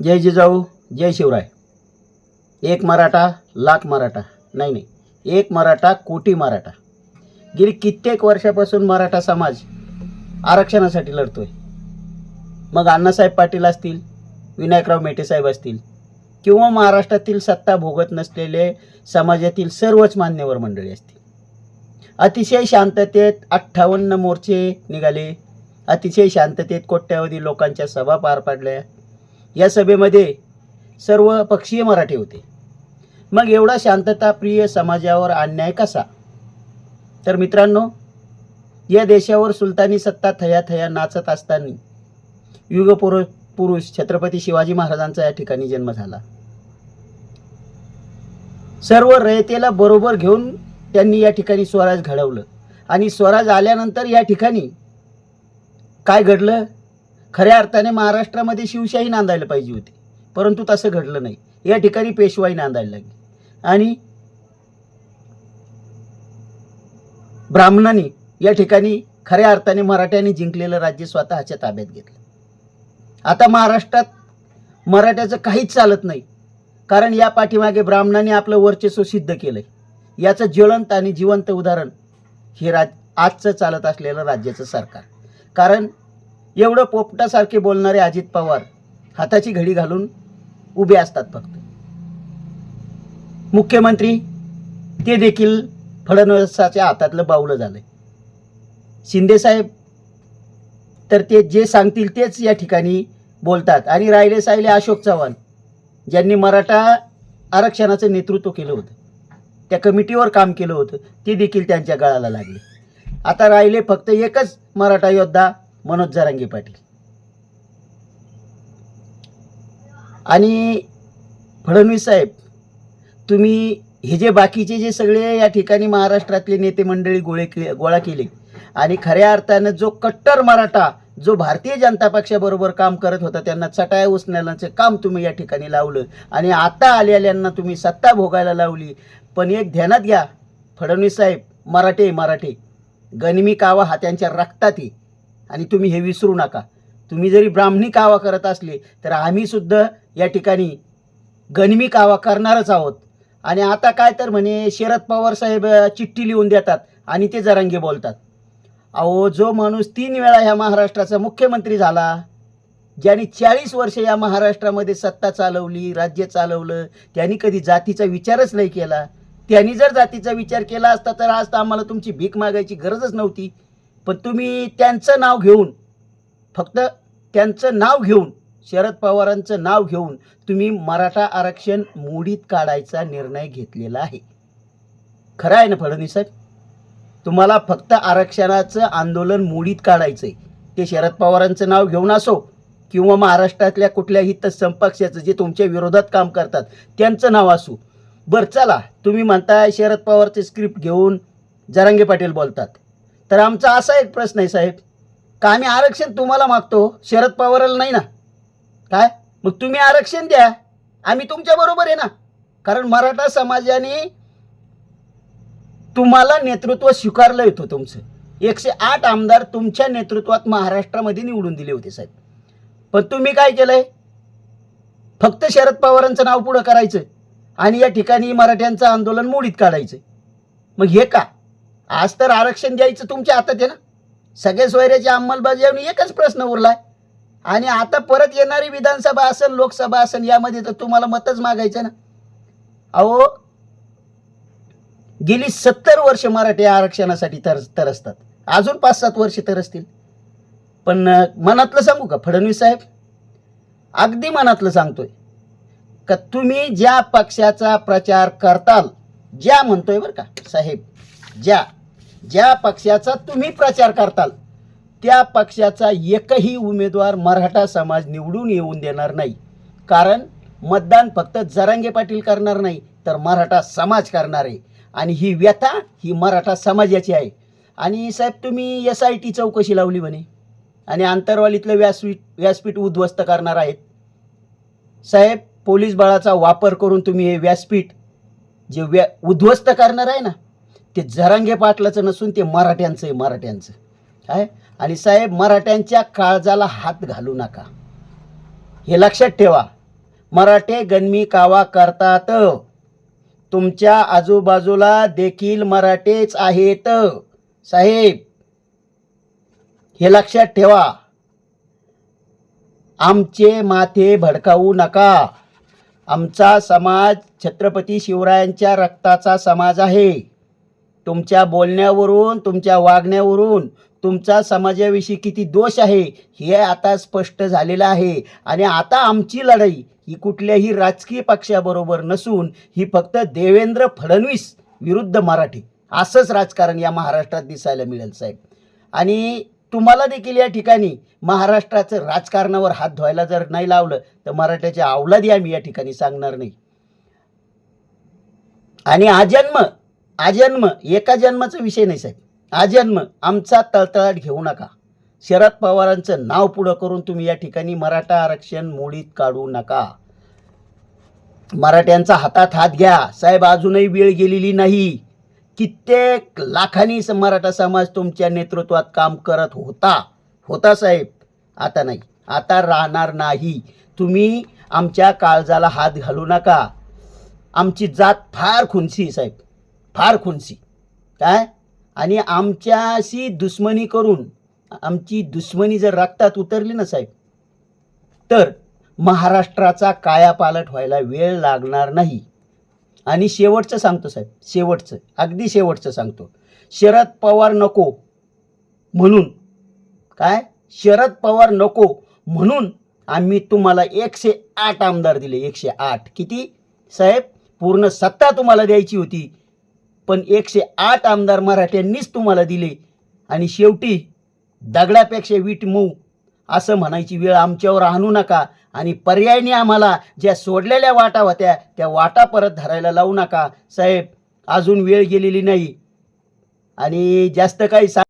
जय जिजाऊ जय शिवराय. एक मराठा लाख मराठा. नाही नाही. एक मराठा कोटी मराठा. गेली कित्येक वर्षापासून मराठा समाज आरक्षणासाठी लढतो आहे मग अण्णासाहेब पाटील असतील विनायकराव मेटेसाहेब असतील किंवा महाराष्ट्रातील सत्ता भोगत नसलेले समाजातील सर्वच मान्यवर मंडळी असतील. अतिशय शांततेत अठ्ठावन्न मोर्चे निघाले. अतिशय शांततेत कोट्यावधी लोकांच्या सभा पार पाडल्या. या सभेमध्ये सर्व पक्षीय मराठी होते. मग एवढा शांतताप्रिय समाजावर अन्याय कसा? तर मित्रांनो या देशावर सुलतानी सत्ता थया थया नाचत असताना युगपुरुष पुरुष छत्रपती शिवाजी महाराजांचा या ठिकाणी जन्म झाला. सर्व रयतेला बरोबर घेऊन त्यांनी या ठिकाणी स्वराज घडवलं. आणि स्वराज आल्यानंतर या ठिकाणी काय घडलं? खऱ्या अर्थाने महाराष्ट्रामध्ये शिवशाही नांदायला पाहिजे होती. परंतु तसं घडलं नाही. या ठिकाणी पेशवाई नांदायला लागली. आणि ब्राह्मणांनी या ठिकाणी खऱ्या अर्थाने मराठ्यांनी जिंकलेलं राज्य स्वतःच्या ताब्यात घेतलं. आता महाराष्ट्रात मराठ्याचं काहीच चालत नाही. कारण या पाठीमागे ब्राह्मणांनी आपलं वर्चस्व सिद्ध केलंय. याचं ज्वलंत आणि जिवंत उदाहरण हे राज आजचं चालत असलेलं राज्याचं सरकार. कारण एवढं पोपटासारखे बोलणारे अजित पवार हाताची घडी घालून उभे असतात फक्त. मुख्यमंत्री ते देखील फडणवीसाच्या हातातलं बावलं झालंय. शिंदेसाहेब तर ते जे सांगतील तेच या ठिकाणी बोलतात. आणि राहिले साहिले अशोक चव्हाण ज्यांनी मराठा आरक्षणाचं नेतृत्व केलं होतं. त्या कमिटीवर काम केलं होतं. ते देखील त्यांच्या गळाला लागले. आता राहिले फक्त एकच मराठा योद्धा मनोज जरांगे पाटील. आणि फडणवीस साहेब तुम्ही हे जे बाकीचे जे सगळे या ठिकाणी महाराष्ट्रातले नेते मंडळी गोळे के गोळा केले आणि खऱ्या अर्थानं जो कट्टर मराठा जो भारतीय जनता पक्षाबरोबर काम करत होता त्यांना चटाया उचण्याचं काम तुम्ही या ठिकाणी लावलं आणि आता आलेल्यांना तुम्ही सत्ता भोगायला लावली. पण एक ध्यानात घ्या फडणवीस साहेब मराठे मराठे गनिमी कावा हा त्यांच्या रक्तात आणि तुम्ही हे विसरू नका. तुम्ही जरी ब्राह्मणी कावा करत असले तर आम्ही सुद्धा या ठिकाणी गणमी कावा करणारच आहोत. आणि आता काय तर म्हणे शरद पवार साहेब चिठ्ठी लिहून देतात आणि ते जरांगे बोलतात. अहो जो माणूस तीन वेळा ह्या महाराष्ट्राचा मुख्यमंत्री झाला ज्यांनी चाळीस वर्ष या महाराष्ट्रामध्ये सत्ता चालवली राज्य चालवलं त्यांनी कधी जातीचा विचारच नाही केला. त्यांनी जर जातीचा विचार केला असता तर आज तर आम्हाला तुमची भीक मागायची गरजच नव्हती. पण तुम्ही त्यांचं नाव घेऊन फक्त त्यांचं नाव घेऊन शरद पवारांचं नाव घेऊन तुम्ही मराठा आरक्षण मोडीत काढायचा निर्णय घेतलेला आहे. खरं आहे ना फडणवीस साहेब? तुम्हाला फक्त आरक्षणाचं आंदोलन मोडीत काढायचं आहे ते शरद पवारांचं नाव घेऊन असो किंवा महाराष्ट्रातल्या कुठल्याही तत्सम पक्षाचं जे तुमच्या विरोधात काम करतात त्यांचं नाव असो. बरं चला तुम्ही म्हणताय शरद पवारचे स्क्रिप्ट घेऊन जरांगे पाटील बोलतात. तर आमचा असा एक प्रश्न आहे साहेब. का आम्ही आरक्षण तुम्हाला मागतो? शरद पवाराला नाही ना? काय? मग तुम्ही आरक्षण द्या. आम्ही तुमच्या बरोबर आहे ना? कारण मराठा समाजाने तुम्हाला नेतृत्व स्वीकारलं होतं तुमचं. एकशे आठ आमदार तुमच्या नेतृत्वात महाराष्ट्रामध्ये निवडून दिले होते साहेब. पण तुम्ही काय केलंय? फक्त शरद पवारांचं नाव पुढं करायचं आणि या ठिकाणी मराठ्यांचं आंदोलन मोडीत काढायचं. मग हे का? आज तर आरक्षण द्यायचं तुमच्या हातात आहे ना? सगळे सोयऱ्याची अंमलबजावणी एकच प्रश्न उरलाय. आणि आता परत येणारी विधानसभा असेल लोकसभा असेल यामध्ये तर तुम्हाला मतच मागायचं ना? अहो गेली सत्तर वर्ष मराठी आरक्षणासाठी तर तरसतात. अजून पाच सात वर्ष तरसतील. पण मनातलं सांगू का फडणवीस साहेब? अगदी मनातलं सांगतोय. का तुम्ही ज्या पक्षाचा प्रचार करताल ज्या म्हणतोय बरं का साहेब ज्या ज्या पक्षाचा तुम्ही प्रचार करताल त्या पक्षाचा एकही उमेदवार मराठा समाज निवडून येऊन देणार नाही. कारण मतदान फक्त जरांगे पाटील करणार नाही तर मराठा समाज करणार आहे. आणि ही व्यथा ही मराठा समाजाची आहे. आणि साहेब तुम्ही एस आय टी चौकशी लावली म्हणे. आणि आंतरवालीतलं व्यासपीठ व्यासपीठ उद्ध्वस्त करणार आहेत. साहेब पोलीस बळाचा वापर करून तुम्ही हे व्यासपीठ जे व्या उद्ध्वस्त करणार आहे ना ते जरांगे पाटलाचं नसून ते मराठ्यांचं आहे मराठ्यांचं. काय? आणि साहेब मराठ्यांच्या काळजाला हात घालू नका. हे लक्षात ठेवा. मराठे गणमी कावा करतात. तुमच्या आजूबाजूला देखील मराठेच आहेत. साहेब हे लक्षात ठेवा. आमचे माथे भडकावू नका. आमचा समाज छत्रपती शिवरायांच्या रक्ताचा समाज आहे. तुमच्या बोलण्यावरून तुमच्या वागण्यावरून तुमचा समाजाविषयी किती दोष आहे हे आता स्पष्ट झालेलं आहे. आणि आता आमची लढाई ही कुठल्याही राजकीय पक्षाबरोबर नसून ही फक्त देवेंद्र फडणवीस विरुद्ध मराठी. असंच राजकारण या महाराष्ट्रात दिसायला मिळेल साहेब. आणि तुम्हाला देखील या ठिकाणी महाराष्ट्राचं राजकारणावर हात धुवायला जर नाही लावलं तर मराठ्याच्या अवलादी आम्ही या ठिकाणी सांगणार नाही. आणि आजन्म आजन्म एका जन्माचा विषय नाही साहेब. आजन्म आमचा तळतळाट घेऊ नका. शरद पवारांचं नाव पुढं करून तुम्ही या ठिकाणी मराठा आरक्षण मोडीत काढू नका. मराठ्यांचा हातात हात घ्या. साहेब अजूनही वेळ गेलेली नाही. कित्येक लाखांनी स- मराठा समाज तुमच्या नेतृत्वात काम करत होता. होता साहेब. आता नाही. आता राहणार नाही. तुम्ही आमच्या काळजाला हात घालू नका. आमची जात फार खुनसी साहेब. फार खुनसी काय? आणि आमच्याशी दुश्मनी करून आमची दुश्मनी जर रक्तात उतरली ना साहेब तर महाराष्ट्राचा कायापालट व्हायला वेळ लागणार नाही. आणि शेवटचं सांगतो साहेब शेवटचं अगदी शेवटचं सांगतो. शरद पवार नको म्हणून काय? शरद पवार नको म्हणून आम्ही तुम्हाला एकशे आठ आमदार दिले एकशे आठ. किती? साहेब पूर्ण सत्ता तुम्हाला द्यायची होती. पण एकशे आठ आमदार मराठ्यांनीच तुम्हाला दिले. आणि शेवटी दगडापेक्षा वीट मऊ असं म्हणायची वेळ आमच्यावर आणू नका आणि पर्यायने आम्हाला ज्या सोडलेल्या वाटा होत्या त्या वाटा परत धरायला लावू नका. साहेब अजून वेळ गेलेली नाही. आणि जास्त काही सा